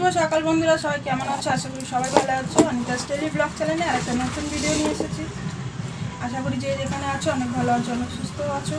শুভ সকাল বন্ধুরা, সবাই কেমন আছো? আশা করি সবাই ভালো আছো। অনিতাস টেলি ব্লগ চ্যানেলে আর একটা নতুন ভিডিও নিয়ে এসেছি। আশা করি যে যেখানে আছো, অনেক ভালো আছো, অনেক সুস্থ আছো।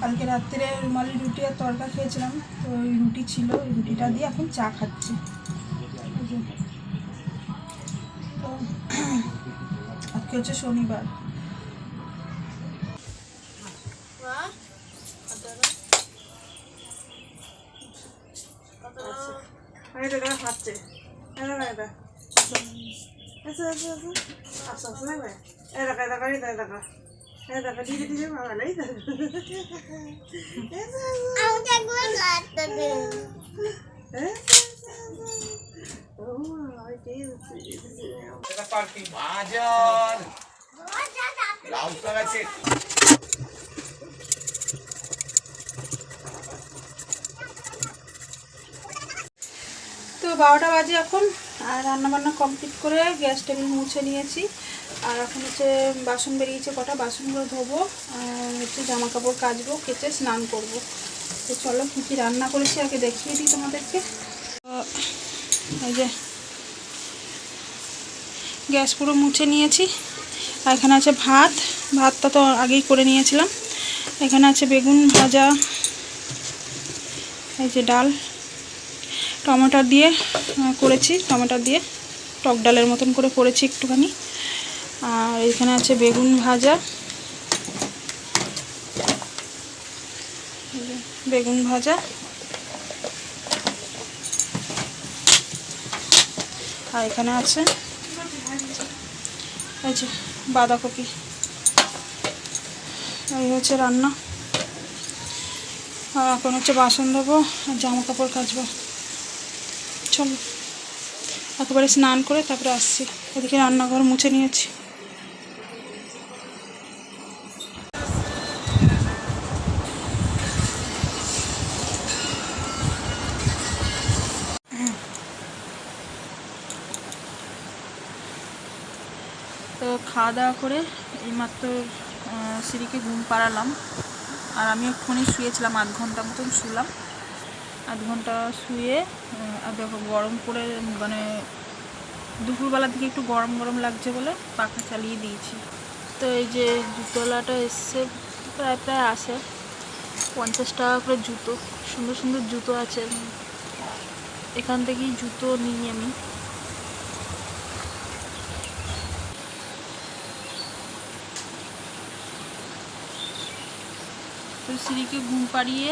কালকে রাত্রে রুমালি, রুটি আর তরকা খেয়েছিলাম। তো ওই রুটি ছিল, ওই রুটিটা দিয়ে এখন চা খাচ্ছি। তো আজকে হচ্ছে শনিবার। এটা। আচ্ছা আচ্ছা আচ্ছা। আচ্ছা আচ্ছা না এটা এটা এটা এটা এটা এটা এটা ডিজে ডিজে মামা নাই বাজার। লাউ শাক তো বারোটা বাজে এখন। আর রান্নাবান্না কমপ্লিট করে গ্যাস টেবিল মুছে নিয়েছি। আর এখন হচ্ছে বাসন বেরিয়েছে কটা, বাসনগুলো ধোবো হচ্ছে জামা কাপড় কাচবো, কেচে স্নান করব। তো চলো কী কী রান্না করেছি আগে দেখিয়ে দিই তোমাদেরকে। এই যে গ্যাস পুরো মুছে নিয়েছি। আর এখানে আছে ভাত, ভাতটা তো আগেই করে নিয়েছিলাম। এখানে আছে বেগুন ভাজা, এই যে ডাল। টমেটো দিয়ে করেছি, টমেটো দিয়ে টক ডালের মতন করে করেছি একটুখানি। আর এখানে আছে বেগুন ভাজা। বেগুন ভাজা। আর এখানে আছে, এই যে বাঁধাকপি। এই হচ্ছে রান্না। আর এখন হচ্ছে বাসন দেবো আর জামা কাপড় কাচবো। চলো। একেবারে স্নান করে তারপরে আসছি। এদিকে রান্নাঘর মুছে নিয়েছি। তো খাওয়া দাওয়া করে এইমাত্র সিঁড়িকে ঘুম পাড়ালাম। আর আমি ওখানে শুয়েছিলাম আধ ঘণ্টা মতন শুলাম। আধ ঘণ্টা শুয়ে আর দেখো গরম করে মানে দুপুরবেলা থেকে একটু গরম গরম লাগছে বলে পাখা চালিয়ে দিয়েছি। তো এই যে জুতোলাটা এসছে, প্রায় প্রায় আসে। পঞ্চাশ টাকা করে জুতো, সুন্দর সুন্দর জুতো আছে। এখান থেকেই জুতো নিই আমি। তো সিঁড়িকে ঘুম পাড়িয়ে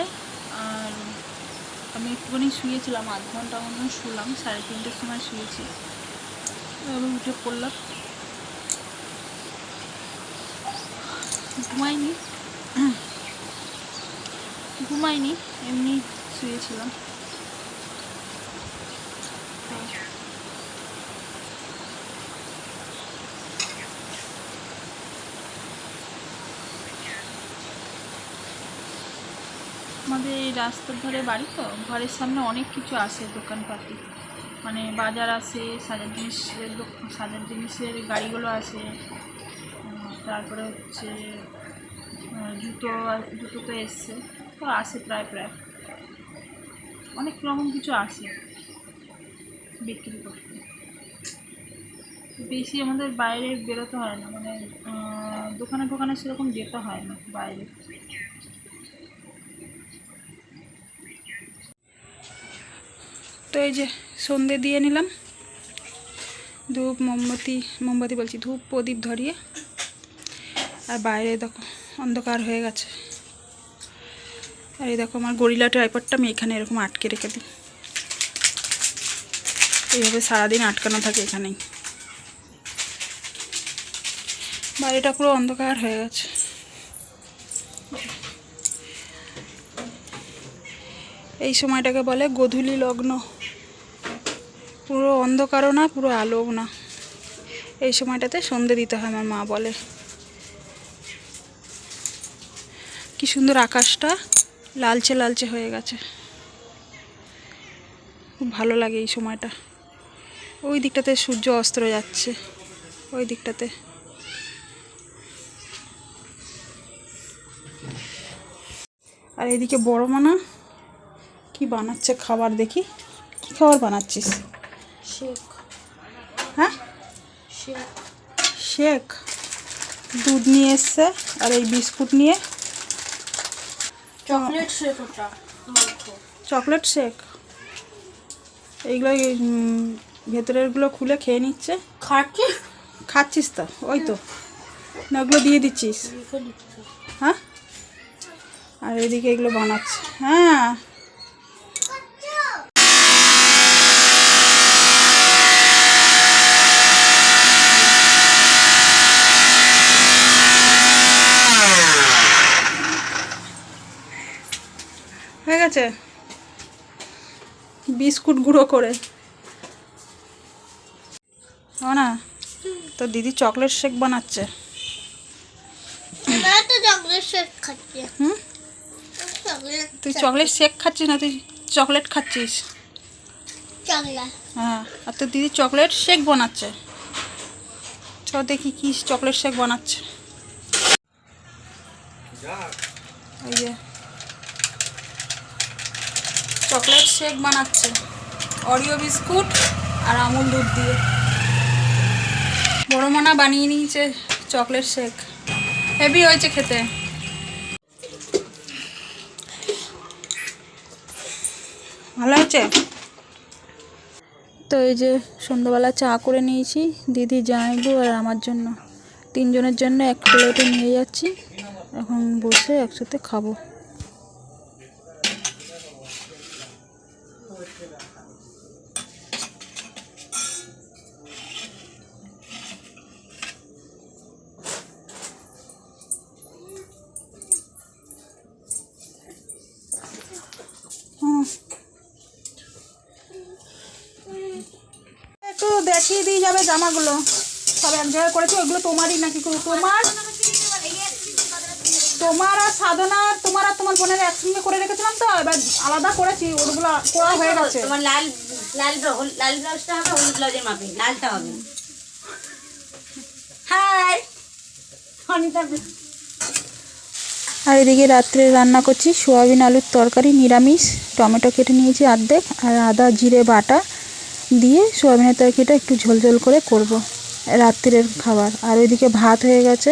আমি একটুখানি শুয়েছিলাম, আধ ঘণ্টা মতন শুলাম, সাড়ে তিনটের সময় শুয়েছি। আমি উঠে পড়লাম। ঘুমাইনি। ঘুমাইনি, এমনি শুয়েছিলাম। আমাদের এই রাস্তার ধারে বাড়ি তো, ঘরের সামনে অনেক কিছু আসে দোকানপাতি। মানে বাজার আসে সাজার জিনিসের সাজার জিনিসের গাড়িগুলো আসে তারপরে হচ্ছে জুতো জুতো তো এসছে, তো আসে প্রায় প্রায়। অনেক রকম কিছু আসে বিক্রি করতে। বেশি আমাদের বাইরে বেরোতে হয় না মানে দোকানে দোকানে সেরকম যেতে হয় না বাইরে। তো এই যে সন্ধে দিয়ে নিলাম। ধূপ, মোমবাতি মোমবাতি বলছি, ধূপ, প্রদীপ ধরিয়ে। আর বাইরে দেখো, অন্ধকার হয়ে গেছে। আর এই দেখো আমার গরিলা ট্রাইপডটা আমি এখানে এরকম আটকে রেখে দিই। এইভাবে সারাদিন আটকানো থাকে এখানেই। বাইরেটা পুরো অন্ধকার হয়ে গেছে। এই সময়টাকে বলে গোধূলি লগ্ন। পুরো অন্ধকারও না, পুরো আলোও না। এই সময়টাতে সন্ধে দিতে হয় আমার মা বলে। কি সুন্দর আকাশটা, লালচে লালচে হয়ে গেছে। খুব ভালো লাগে এই সময়টা। ওই দিকটাতে সূর্য অস্ত্র যাচ্ছে, ওই দিকটাতে। আর এদিকে বড় মানা, কি বানাচ্ছে খাবার দেখি? কি খাবার বানাচ্ছিস? শেক হ্যাঁ? দুধ নিয়ে এসছে আর এই বিস্কুট নিয়ে। চকলেট শেক ওটা চকলেট শেক এইগুলো ভেতরেরগুলো খুলে খেয়ে নিচ্ছে। খাচ্ছি খাচ্ছিস তো ওই তো। না ওগুলো দিয়ে দিচ্ছিস। হ্যাঁ? আর এদিকে এগুলো বানাচ্ছে। হ্যাঁ। গেছে বিস্কুট গুঁড়ো করে। না তো দিদি চকলেট শেক বানাচ্ছে। তুই চকলেট শেক খাচ্ছিস না তুই চকলেট খাচ্ছিস? হ্যাঁ আর তোর দিদি চকলেট শেক বানাচ্ছে। চ দেখি কি চকলেট শেক বানাচ্ছে। এই যে। চকলেট শেক বানাচ্ছে অরিও বিস্কুট আর আমুল দুধ দিয়ে। বড় মানা বানিয়ে নিয়েছে চকলেট শেক। হেভি হয়েছে খেতে। ভালো হয়েছে? তো এই যে সন্ধ্যাবেলা চা করে নিয়েছি, দিদি জামাইবু আর আমার জন্য। তিনজনের জন্য এক প্লেটে নিয়ে যাচ্ছি। এখন বসে একসাথে খাব হুম একটু যাবে জামাগুলো। সব এক জায়গায় করেছি ওইগুলো তোমারই নাকি? তোমার তোমার আর সাধনা তোমার আর তোমার বোনের একসঙ্গে করে রেখেছিলাম তো এবার আলাদা করেছি ওগুলো করা হয়ে গেছে। তোমার লাল লাল লাল ব্লাউজটা হবে হলুদ ব্লাউজের মাপে লালটা হবে। হাই! অনিতা আর এদিকে রাত্রে রান্না করছি সোয়াবিন আলুর তরকারি নিরামিষ টমেটো কেটে নিয়েছি অর্ধেক আর আদা জিরে বাটা দিয়ে সোয়াবিনের তরকারিটা একটু ঝোল ঝোল করে করব রাত্রের খাবার। আর ওইদিকে ভাত হয়ে গেছে।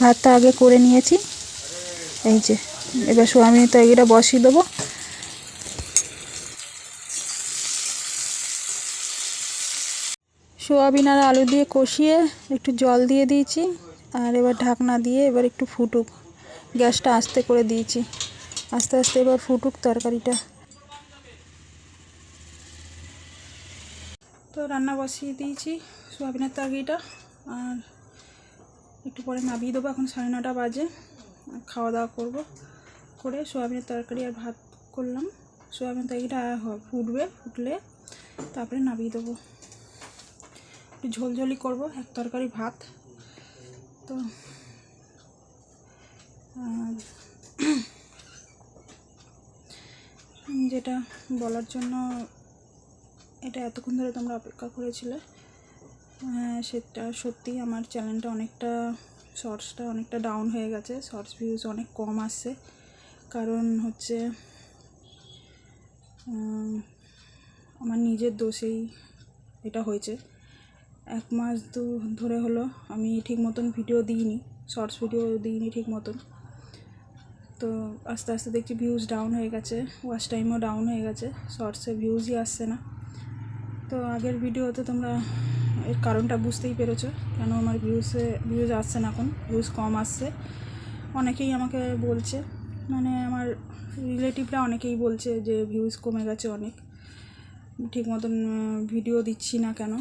ভাতটা আগে করে নিয়েছি। এই যে, এবার সোয়াবিনের তরকারিটা বসিয়ে দেবো। সোয়াবিন আর আলু দিয়ে কষিয়ে একটু জল দিয়ে দিয়েছি। আর এবার ঢাকনা দিয়ে এবার একটু ফুটুক। গ্যাসটা আস্তে করে দিয়েছি। আস্তে আস্তে এবার ফুটুক তরকারিটা। তো রান্না বসিয়ে দিয়েছি সোয়াবিনের তরকারিটা আর একটু পরে নামিয়ে দেবো, এখন সাড়ে নটা বাজে। খাওয়া দাওয়া করব করে সোয়াবিনের তরকারি আর ভাত করলাম। সোয়াবিনের তরকারিটা ফুটবে, ফুটলে তারপরে নামিয়ে দেবো। একটু ঝোলঝোলি করব, এক তরকারি ভাত। তো যেটা বলার জন্য এটা এতক্ষণ ধরে তোমরা অপেক্ষা করেছিলে। হ্যাঁ সেটা সত্যি আমার চ্যানেলটা অনেকটা শর্টসটা অনেকটা ডাউন হয়ে গেছে। শর্টস ভিউজ অনেক কম আসছে। কারণ হচ্ছে আমার নিজের দোষেই এটা হয়েছে। এক মাস দু, ধরে হলো আমি ঠিক মতন ভিডিও দিইনি শর্টস ভিডিও দিইনি ঠিক মতন। তো আস্তে আস্তে দেখছি ভিউজ ডাউন হয়ে গেছে ওয়াচ টাইমও ডাউন হয়ে গেছে শর্টসে ভিউজই আসছে না। তো আগের ভিডিওতে তোমরা এর কারণটা বুঝতেই পেরেছ, কেন আমার ভিউসে ভিউজ আসছে না এখন ভিউজ কম আসছে। অনেকেই আমাকে বলছে মানে আমার রিলেটিভরা অনেকেই বলছে যে ভিউজ কমে গেছে অনেক। ঠিক মতন ভিডিও দিচ্ছি না কেন?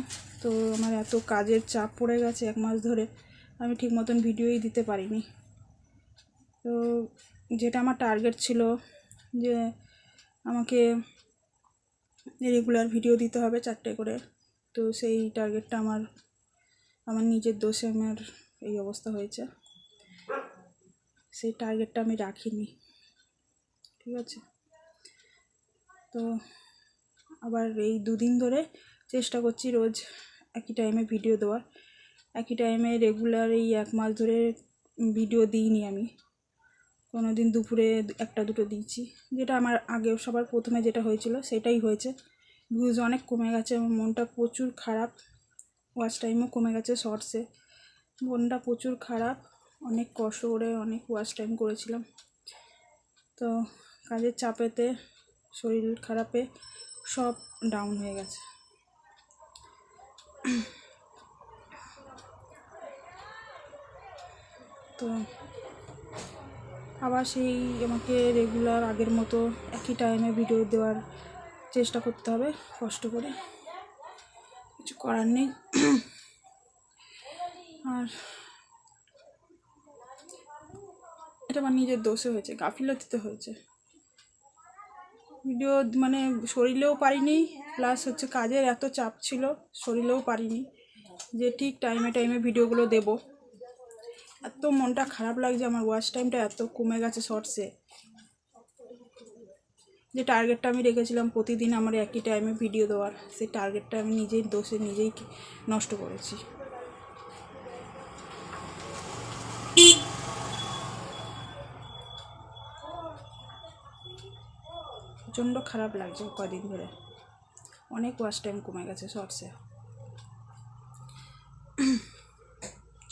তো আমার এত কাজের চাপ পড়ে গেছে এক মাস ধরে, আমি ঠিক মতন ভিডিওই দিতে পারিনি। তো যেটা আমার টার্গেট ছিল যে আমাকে রেগুলার ভিডিও দিতে হবে চারটে করে। তো সেই টার্গেটটা আমার আমার নিজের দোষে আমার এই অবস্থা হয়েছে। সেই টার্গেটটা আমি রাখিনি। ঠিক আছে? তো আবার এই দুদিন ধরে চেষ্টা করছি রোজ একই টাইমে ভিডিও দেওয়ার। একই টাইমে রেগুলার এই এক মাস ধরে ভিডিও দিইনি আমি। কোনো দিন দুপুরে একটা দুটো দিয়েছি। যেটা আমার আগে সবার প্রথমে যেটা হয়েছিল সেটাই হয়েছে। ভিউজ অনেক কমে গেছে আমার মনটা প্রচুর খারাপ। ওয়াচ টাইমও কমে গেছে শর্টসে। মনটা প্রচুর খারাপ। অনেক কষ্ট করে অনেক ওয়াচ টাইম করেছিলাম। তো কাজের চাপেতে, শরীর খারাপে সব ডাউন হয়ে গেছে। তো আবার সেই আমাকে রেগুলার আগের মতো একই টাইমে ভিডিও দেওয়ার চেষ্টা করতে হবে, কষ্ট করে। কিছু করার নেই। আর এটা আমার নিজের দোষে হয়েছে, গাফিলতিতে হয়েছে। ভিডিও মানে শরীরেও পারিনি প্লাস হচ্ছে কাজের এত চাপ ছিল, শরীরেও পারিনি যে ঠিক টাইমে টাইমে ভিডিওগুলো দেব। এত মনটা খারাপ লাগছে, আমার ওয়াচ টাইমটা এত কমে গেছে শর্টসে যে টার্গেটটা আমি রেখেছিলাম প্রতিদিন আমার একই টাইমে ভিডিও দেওয়ার, সেই টার্গেটটা আমি নিজেই দোষে নিজেই নষ্ট করেছি। প্রচণ্ড খারাপ লাগছে কদিন ধরে। অনেক ওয়াচ টাইম কমে গেছে শর্টসে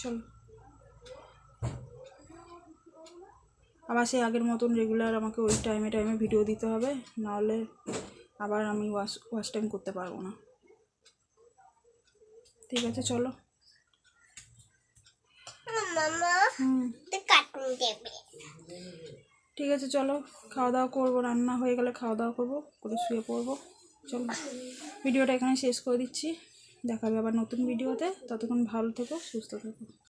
চলো। আবার সেই আগের মতন রেগুলার আমাকে ওই টাইমে টাইমে ভিডিও দিতে হবে নাহলে আবার আমি ওয়াশ ওয়াশ টাইম করতে পারব না। ঠিক আছে চলো। ঠিক আছে চলো। খাওয়া দাওয়া করব রান্না হয়ে গেলে খাওয়া দাওয়া করব করে শুয়ে পড়ব। চলো। ভিডিওটা এখানে শেষ করে দিচ্ছি। দেখাবে আবার নতুন ভিডিওতে ততক্ষণ ভালো থেকো সুস্থ থেকো।